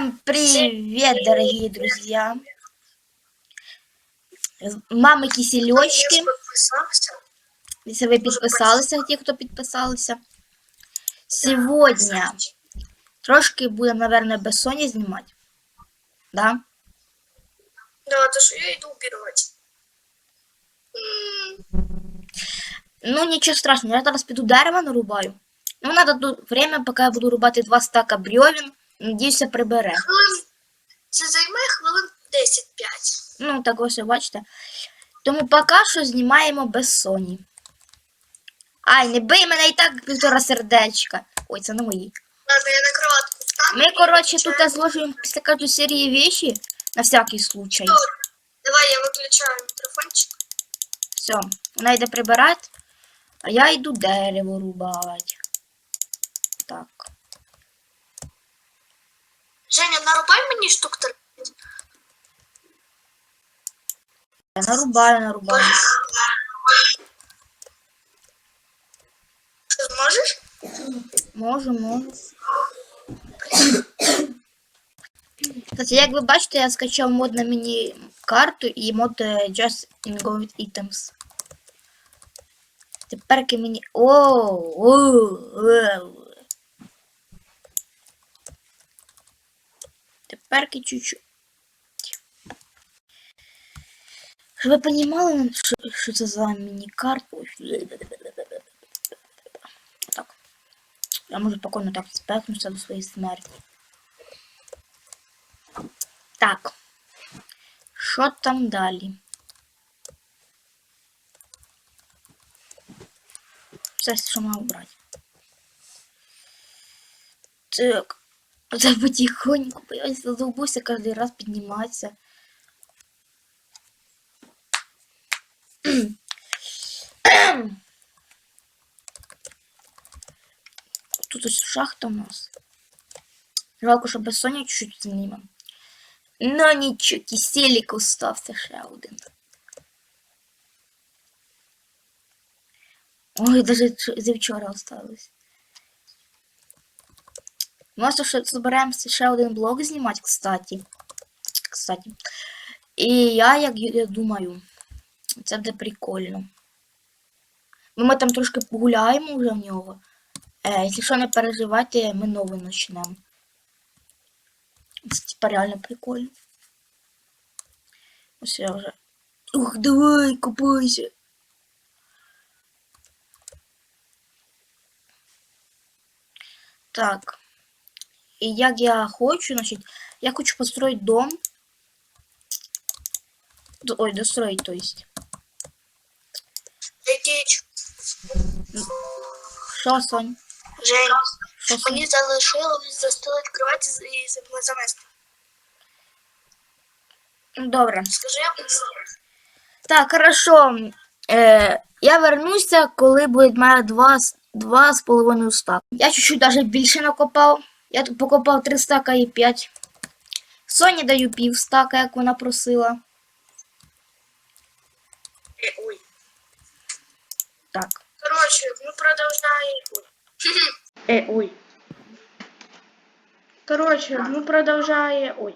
Всем привет, дорогие друзья! Мами кисельочки. Если вы подписалися, те, кто подписался. Сегодня трошки будем, наверное, без Сони снимать. Да? Да, то що я йду убирати. Ну, ничего страшного, я зараз піду дерево нарубаю. Ну, надо время, пока я буду рубати два стака бревен. Надіюся, прибере. Це займе хвилин 10-5. Ну, так ось, бачите. Тому поки що знімаємо без Соні. Ай, не бий мене і так півтора сердечка. Ой, це не мої. Ладно, я на кроватку встану. Ми, коротше, тут зложуємо після кожної серії вещи на всякий случай. Давай я виключаю мікрофончик. Все, вона йде прибирати, а я йду дерево рубати. Женя, нарубай мені штук 30. Я нарубаю, нарубаю. Що зможеш? Можу, можу. Кстати, як ви бачите, я скачав мод на міні-карту і мод е, Just in Go with Items. Тепер мені. О, о, о. Тепер чуть-чуть. Щоб ви розуміли, що, що це за міні-карта? Так. Я можу спокійно так спекнутися до своєї смерті. Так. Що там далі? Все, що мав брати. Так. Це потихоньку, бо я задовбуся кожен раз підніматися. Тут шахта у нас. Жалко, що без Соня чуть-чуть знімем. Ну нічого, киселік остався ще один. Ой, даже зі вчора осталось. Може, що зберемося ще один блог знімати, кстати. Кстати. І я, як я думаю, це буде прикольно. Ну, ми там трошки погуляємо вже в нього. Е, якщо що не переживайте, ми новий почнемо. Це типа реально прикольно. Ось я вже. Ух, давай, купайся. Так. І як я хочу, значить, я хочу построить дом. Ой, достроить, то есть. Якич. Що, Сонь? Жень, Що, Сонь? мені залишилось застелити кровать і замести. Добре. Скажи, я Так, хорошо. Е, я вернуся, коли буде має два, два з половиною стака. Я чуть-чуть даже більше накопав. Я тут покопав три стака і п'ять. Соні даю пів стака, як вона просила. Е, Ой. Так. Короче, мы продолжаем. Е, ой. Короче, мы продолжаем. Ой.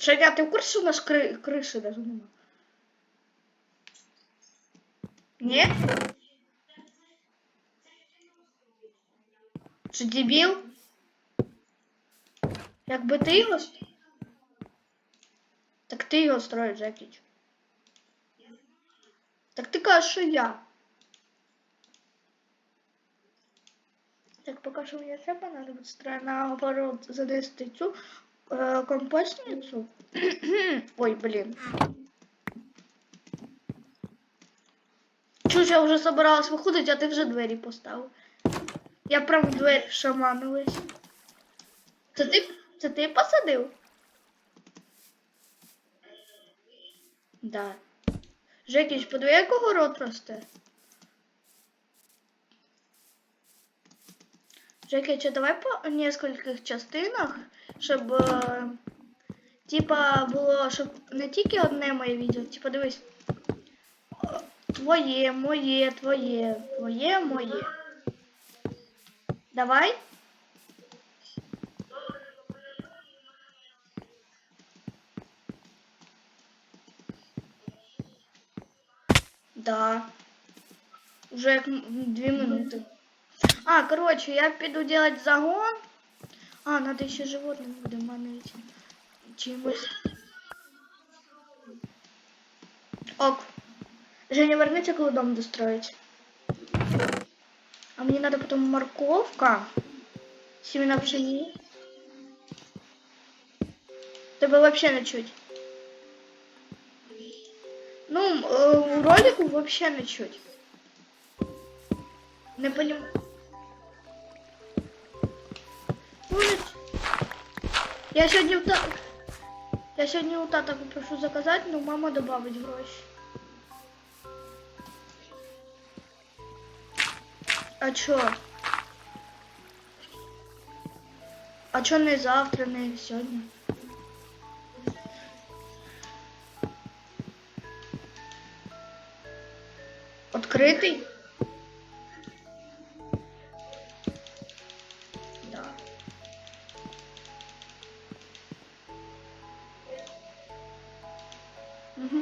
Женя, ты в курсе, у нас кры крыши даже нема? Нет? Чи дебіл? Якби ти його... Так ти його строїш, Жекіч. Так ти кажеш, що я. Так, що мені треба, надо буде строить наоборот занести цю е, компостницю. Ой, блін. Чуж я вже собиралась виходити, а ти вже двері поставив. Я прям в двері шаманилась. Це ти, це ти посадив? Да. Жекіч, подиви, як огород росте. Жекіч, а давай по нескольких частинах, щоб е, типа було, щоб не тільки одне моє відео, типа дивись. Твоє, моє, твоє, твоє, моє. Давай. Да. Уже як м- дві минути. А, короче, я піду делать загон. А, надо ще животних буде манити. Чимось. Ок. Женя, вернися, коли дом достроить. А мне надо потом морковка, семена пшени. Тебе вообще не чуть. Ну, э, ролику вообще не чуть. Не поним... Не- Я сегодня у та... Я сегодня у тата попрошу заказать, но мама добавить гроші. А чё? А чё не завтра, не сьогодні? Откритий? Да. Угу.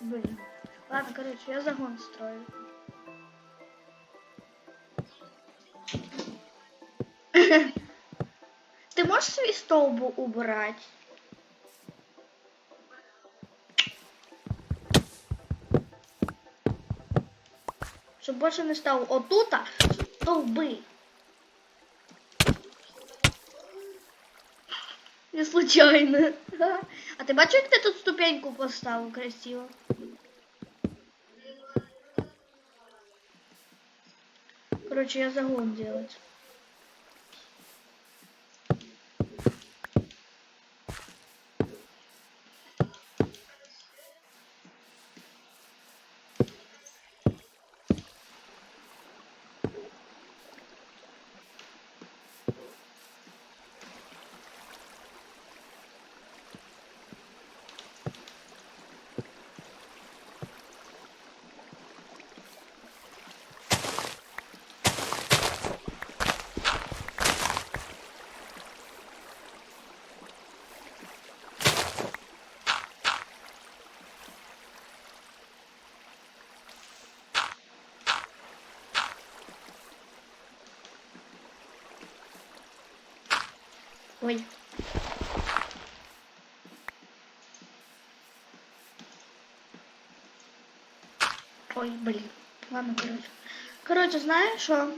Блин. Ладно, короче, я загон строю. Ты можешь свій столбу убрать? Щоб більше не став отута стовби. Не случайно. А ти бачиш, як ти тут ступеньку поставив красиво? Короче, я загон делать. Ой. Ой, блин. Ладно, короче. Короче, знаєш що?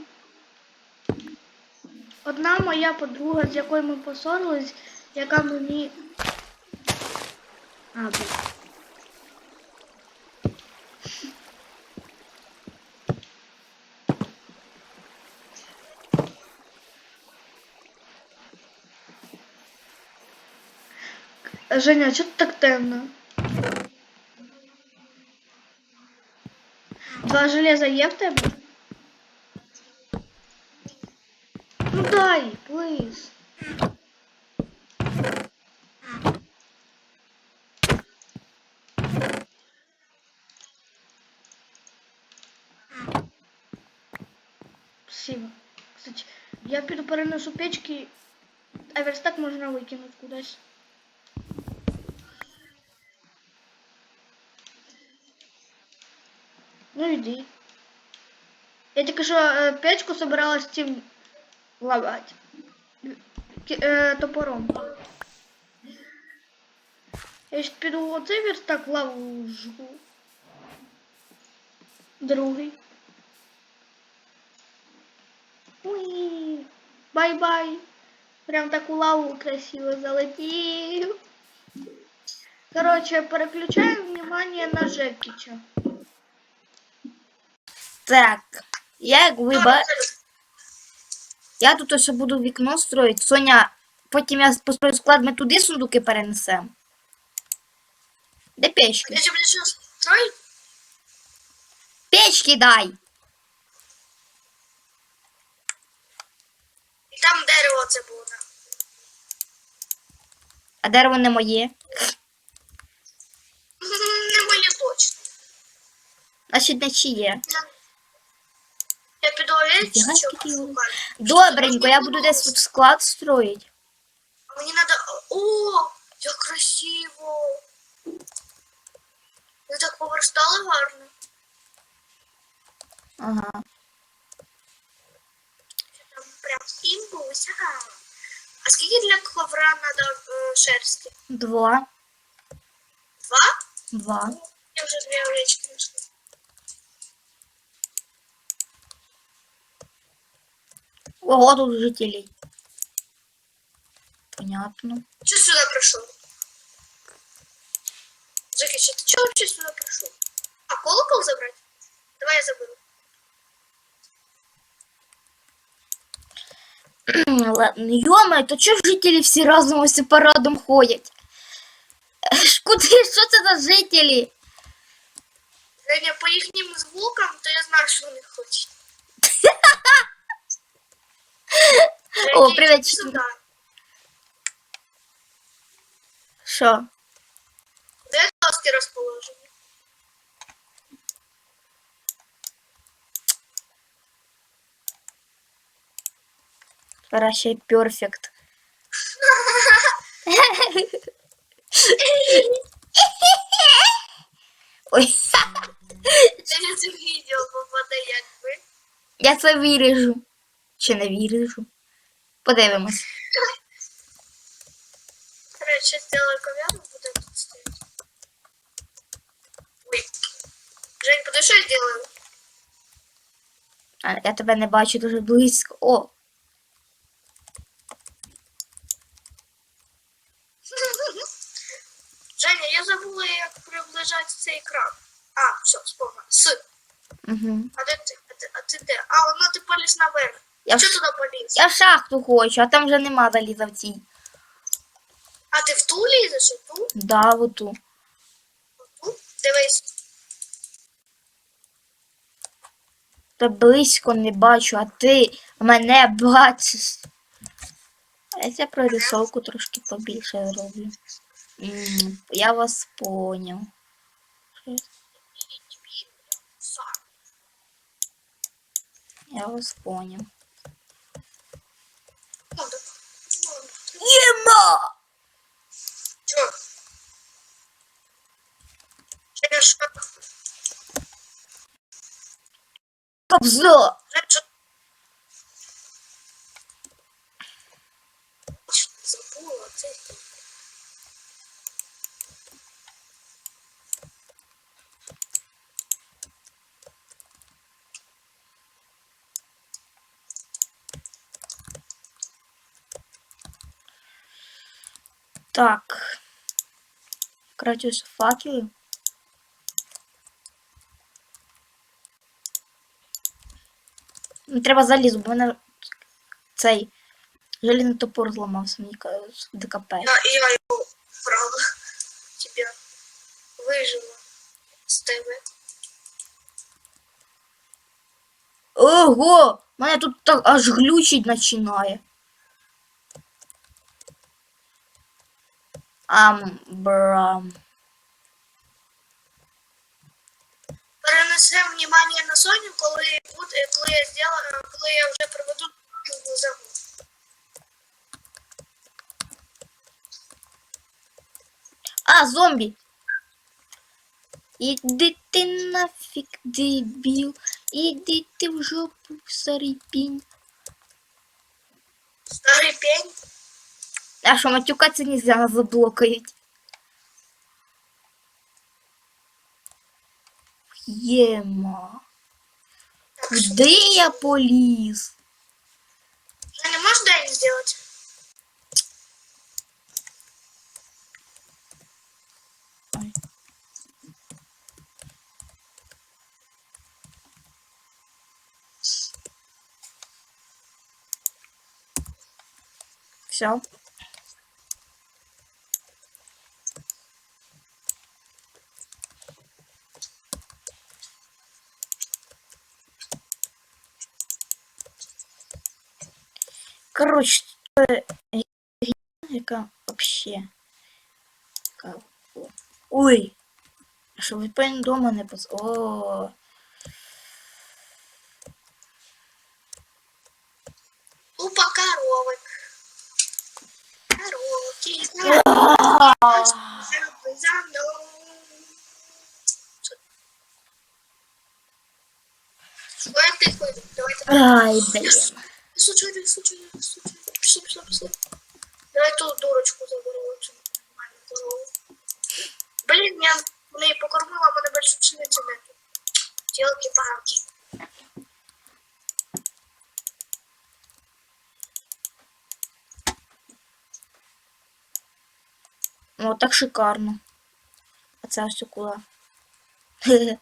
Одна моя подруга, з якою ми поссорились, яка мені. А, блін. Женя, чого так темно? Два железа є в? Ну дай, плиз. Спасибо. Кстати, я перенесу печки, а верстак можна викинути кудись. Ну иди. Я тільки що е, печку собиралась цим ламати. Ки- е, топором. Я ще піду оцей верстак лаву жгу. Другий. Уи. Бай-бай. Прям таку лаву красиво залетів. Короче, переключаем внимание на Жекича. Так, я як ви ба... Я тут ось буду вікно строїти. Соня, потім я построю склад, ми туди сундуки перенесемо. Де печки? Ты что, будешь что. Печки дай! І там дерево це буде. А дерево не моє. Не моє точно. Значить, не чиє. Я піду його. пошукаю. Добренько, я буду десь тут склад строїти. А Мені надо... О, як красиво. Ви так поверстали гарно. Ага. Там прям імбусь. Ага. А скільки для ковра надо е, шерсті? Два. Два? Два. Я вже дві овечки знайшла. Ого, тут жителей. Понятно. Чого сюди прийшов? Жекич, ти чого взагалі сюди прийшов? А колокол забрати? Давай я заберу. Ладно, ё то чё жителі всі разом ось парадом ходять? Е, ж Куди? Що це за жителі? Женя, по їхнім звукам, то я знаю, що вони хочуть. О, Женя, привіт, іди сюди. Що? Де доски розположені? Зараз ще й перфект. Ой, Женя, це відео попаде якби. я це виріжу. Чи не виріжу? Подивимось. Короче, сделаю ковярну, буду тут стоять. Ой. Жень, подожди, що я делаю? А, я тебе не бачу дуже близько. О, Женя, я забула, як приближати цей екран. А, все, вспомнила. С. угу. А де ти? А ти, а ти де? А, воно ти поліз наверх. Я, Чого ш- туди поліз? я в шахту хочу, а там вже нема заліза в цій. А ти в ту лізеш, у ту? Да, в ту. Дивись. Та близько не бачу, а ти мене бачиш. А я прорисовку трошки побільше зроблю. М, Я вас поняв. Я вас поняв. Ну, так. Ну, Єма! Чого? Женя, що? Що? Забула, це. Так. Короче, ось Ну, Треба залізу, бо в мене цей железний топор зламався, мені ДКП. Я, я його забрала тебя. Выжила с тебе. Ого! Мене тут так аж глючить починає. Ам, брам. Перенесемо внимание на Соню, коли буде, коли я сделаю, коли я вже проведу загон. А, зомбі. Іди ти нафіг, дебіл. Іди ти в жопу, старий пінь. Старий пень. А що, матюкатися нельзя, нас заблокають. Єма. Куди я поліз? Ты не можешь дайм сделать? Все. Короче, це яка взагалі. Ой! Що VPN дома не пос... О. Опа, коровик. Коровки. Ай, блин. Случайно, случайно, случайно. Пішли, пішли, пішли. Давай ту дурочку заберу. цю нормальну корову. Блін, я неї покормила, мене більше пшениці нету. Тілки-палки. О, так шикарно. А це ось куди?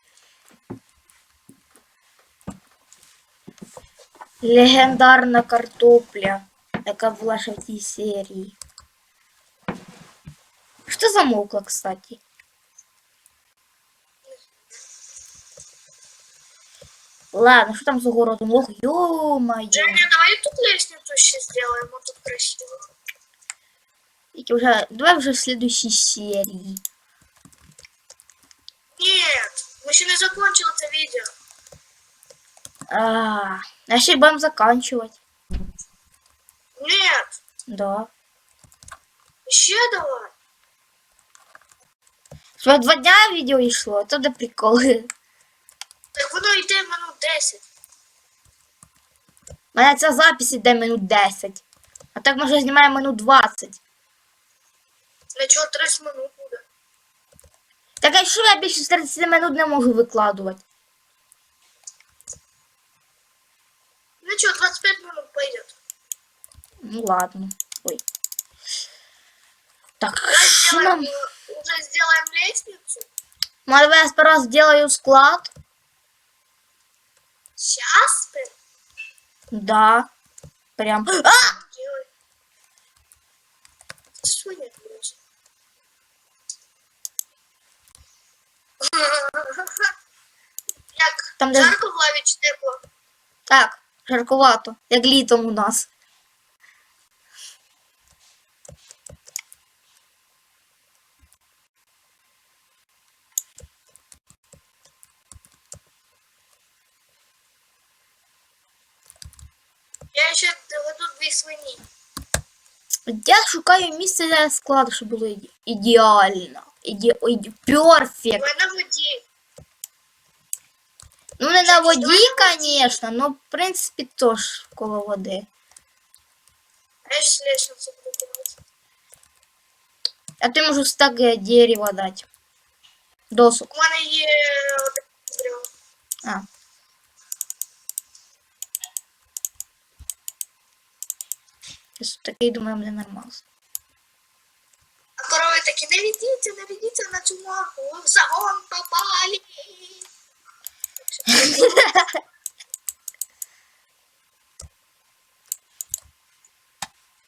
Легендарна картопля, яка була ще в цій серії. Що замовкла, кстати? Ладно, що там за городом? Ох, ё-моё. Женя, давай тут лестницу ще сделаем, вот тут красиво. Тільки вже, давай вже в следующей серії. Нет, мы еще не закончили это видео. А, й будемо заканчувати. Нет, Да. еще давай. Що два дня відео йшло, то де приколи. Так воно йде минут 10. У мене ця запись іде минут 10. А так може знімаємо минут 20. Нічого, 30 минут буде. Так а що я більше з 30 минут не можу викладувати? Ничего, 25 минут пойдет. Ну ладно. Ой. Так, Давай сделаем, нам? уже сделаем лестницу. Може, я сперва зроблю склад? Сейчас ты Да. Прям. А! делай. Ты своя, короче. Як Там жарко в лаві чи тепло? Так, жаркувато, як літом у нас. Я ще доведу дві свині. Я шукаю місце для складу, щоб було іде- ідеально. Іде... Перфект. Ви на воді. Ну, не на воді, звісно, но в принципі теж коло води. А я ж лестницю буду делать. А ти можу стак е, дерева дати. Досок. У мене є один брьо. А. Я ж такий думаю, буде нормально. А корови такі, не ведіться, не ведіться на цю морку, ви в загон попали.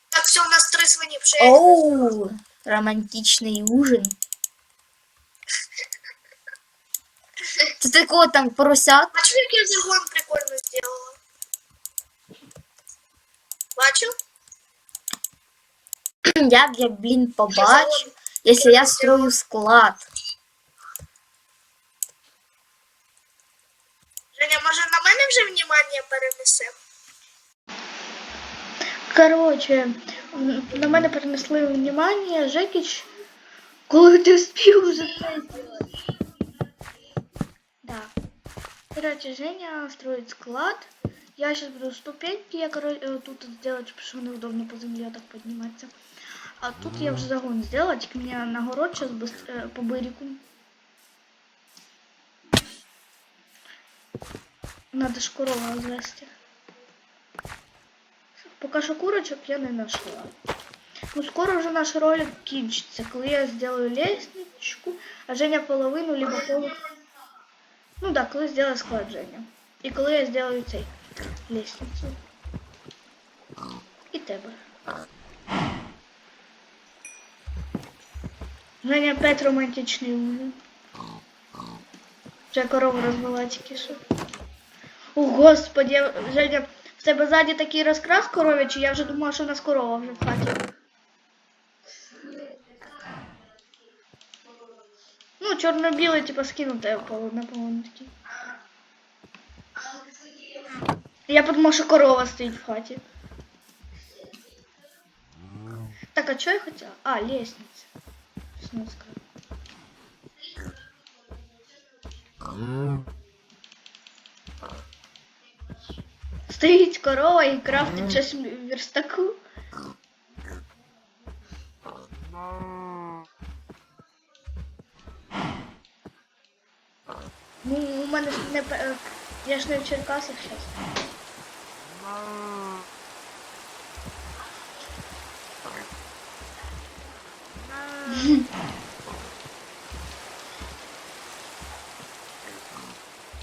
Так, все, у нас три свині вже. Оу, романтичний ужин. Ти такого там поросят? Бачу, як я загон прикольно зробила. Бачу? Як я, блін, побачу, якщо я строю склад. Вже внимання перенесе? Короче, м, на мене перенесли внимание, Жекіч, коли ти встиг уже це зробити. Да. Короче, Женя строит склад. Я сейчас буду ступеньки, я короче, тут сделать, потому что неудобно по земле так подниматься. А тут я уже загон сделать, к меня на город сейчас быстро, по берегу. Надо ж корова звести. Поки що курочок я не знайшла. Ну, скоро вже наш ролик кінчиться, коли я зроблю лестничку, а Женя половину, либо полу. Ну да, коли зроблю склад Женя. І коли я зроблю цей лестницю. І тебе. Женя опять романтичний ужин. Вже корову розвела тільки що. О, господи, я- Женя, в тебе ззаді такий розкрас коров'ячий, я вже думала, що у нас корова вже в хаті. Ну, чорно-білий, типа, скинуте поло, напевно, такий. Я подумала, що корова стоїть в хаті. Так, а що я хотіла? А, лестниця. Сноска. Стоїть корова і крафтить щось в верстаку. Ну, у мене ж не я ж не в Черкасах зараз.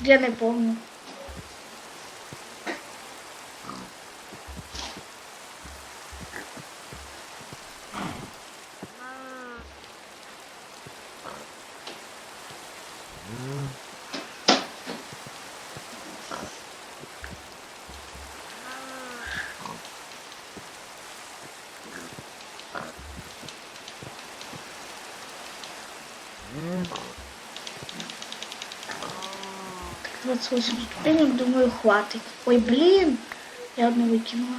Я не помню. Так, 28 ступенек, думаю, хватит. Ой, блин, я одну выкинула.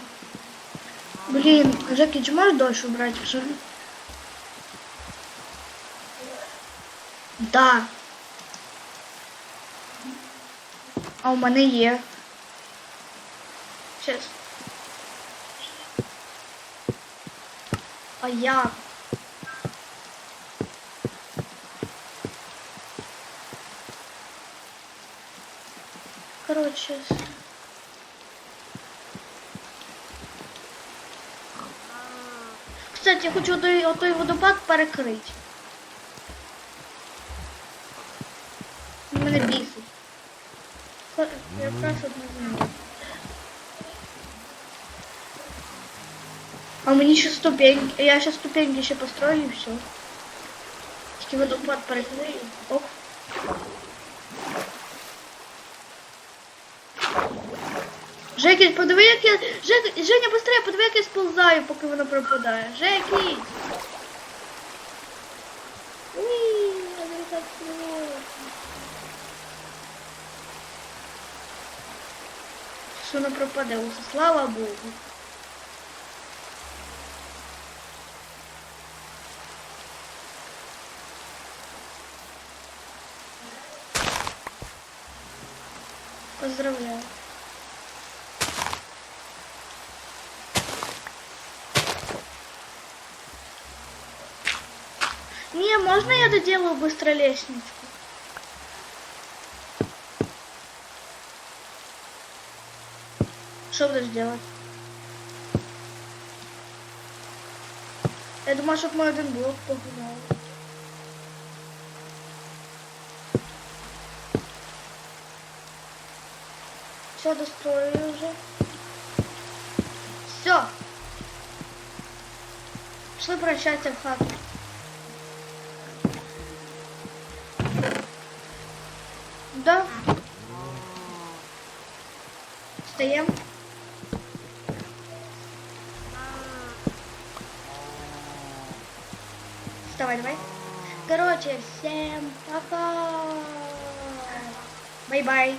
Блин, Жеки, чи можешь дольше убрать зону? Да. А у мене є. Сейчас. А як? Короче. с- Кстати, я хочу отой, отой водопад перекрити. Він Мене бісить. Хо- Якраз одна земля. А мені ще ступеньки. Я ще ступеньки ще построю і все. Тільки водопад перекрию. Оп. Жекіль, подиви, як я. Жек... Женя, быстрее, подиви, як я сползаю, поки воно пропадає. Жекіль! Уй, я так. Що воно пропаде, усе, слава Богу. Поздравляю. Можно я доделаю быстро лестничку? Что будешь делать? Я думаю, щоб ми один блок погуляли. Все, достроили уже. Все. Пошли прощаться в хату. Встаем. Вставай, давай. Короче, всем пока. Бай-бай.